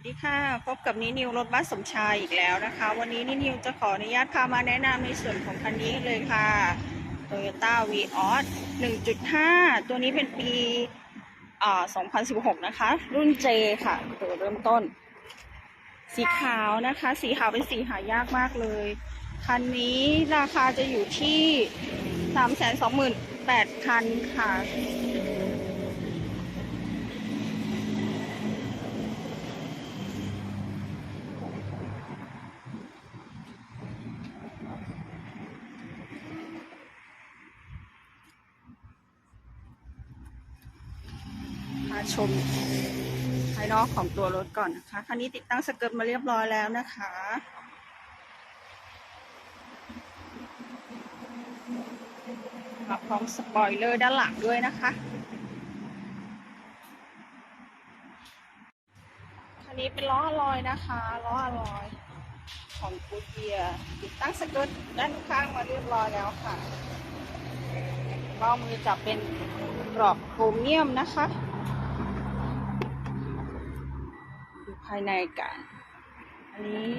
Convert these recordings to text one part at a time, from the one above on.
สวัสดีค่ะ พบกับนินิวรถบัสสมชายอีกแล้วนะคะ วันนี้นินิวจะขออนุญาตพามาแนะนำในส่วนของคันนี้เลยค่ะ Toyota v ีออส1.5 ตัวนี้เป็นปีอ่า2016 นะคะ รุ่น J ค่ะ ตัวเริ่มต้น สีขาวนะคะ สีขาวเป็นสีหายากมากเลย คันนี้ราคาจะอยู่ที่ 328,000ค่ะ มาชมภายนอกของตัวรถก่อนนะคะ คันนี้ติดตั้งสเกิร์ตมาเรียบร้อยแล้วนะคะ มาพร้อมสปอยเลอร์ด้านหลังด้วยนะคะคันนี้เป็นล้ออลอยนะคะ ล้ออลอยของกูเกียติดตั้งสเกิร์ตด้านข้างมาเรียบร้อยแล้วค่ะเบ้ามือจะเป็นกรอบโครเมียมนะคะ ดูภายในกัน อันนี้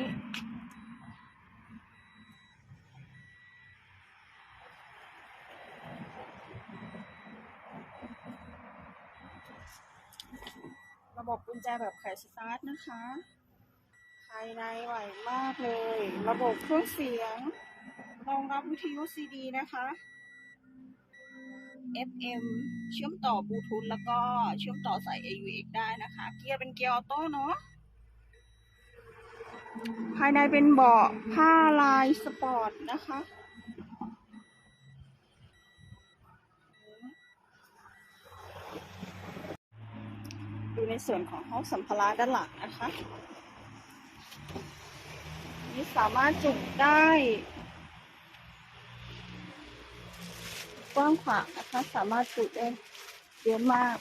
ระบบกุญแจแบบไขสตาร์ทนะคะ ภายในไหวมากเลย ระบบเครื่องเสียงรองรับวิทยุซีดีนะคะ FM เชื่อมต่อบลูทูธแล้วก็เชื่อมต่อสาย AUX ได้นะคะ เกียร์เป็นเกียร์ออโต้เนาะ ภายในเป็นเบาะผ้าลายสปอร์ตนะคะ ดูในส่วนของห้องสัมภาระด้านหลังนะคะนี่สามารถจุได้ กว้างขวางนะคะ สามารถจุได้เยอะมาก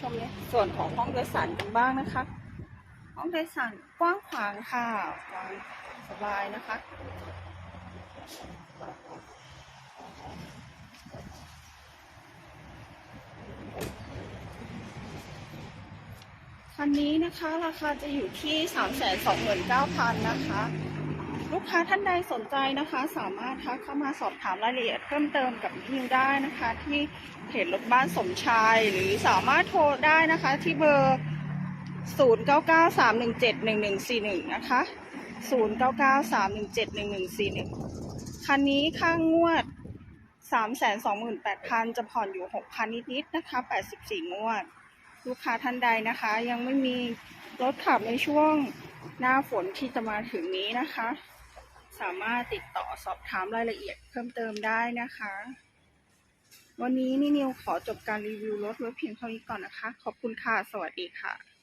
ชมในส่วนของห้องโดยสารกันบ้างนะคะ ห้องโดยสารกว้างขวางค่ะวางสบายนะคะ คันนี้นะคะราคาจะอยู่ที่ 329,000 นะคะ ลูกค้าท่านใดสนใจนะคะ สามารถทักเข้ามาสอบถามรายละเอียดเพิ่มเติมกับนิวได้นะคะ ที่เพจรถบ้านสมชาย หรือสามารถโทรได้นะคะ ที่เบอร์ 0993171141 นะคะ 0993171141 คันนี้ค่างวด 328,000 จะผ่อนอยู่ 6,000 นิดๆนะคะ 84 งวด ลูกค้าท่านใดนะคะ ยังไม่มีรถขับในช่วงหน้าฝนที่จะมาถึงนี้นะคะ สามารถติดต่อสอบถามรายละเอียดเพิ่มเติมได้นะคะ วันนี้นี่นิวขอจบการรีวิวรถไว้เพียงเท่านี้ก่อนนะคะ ขอบคุณค่ะ สวัสดีค่ะ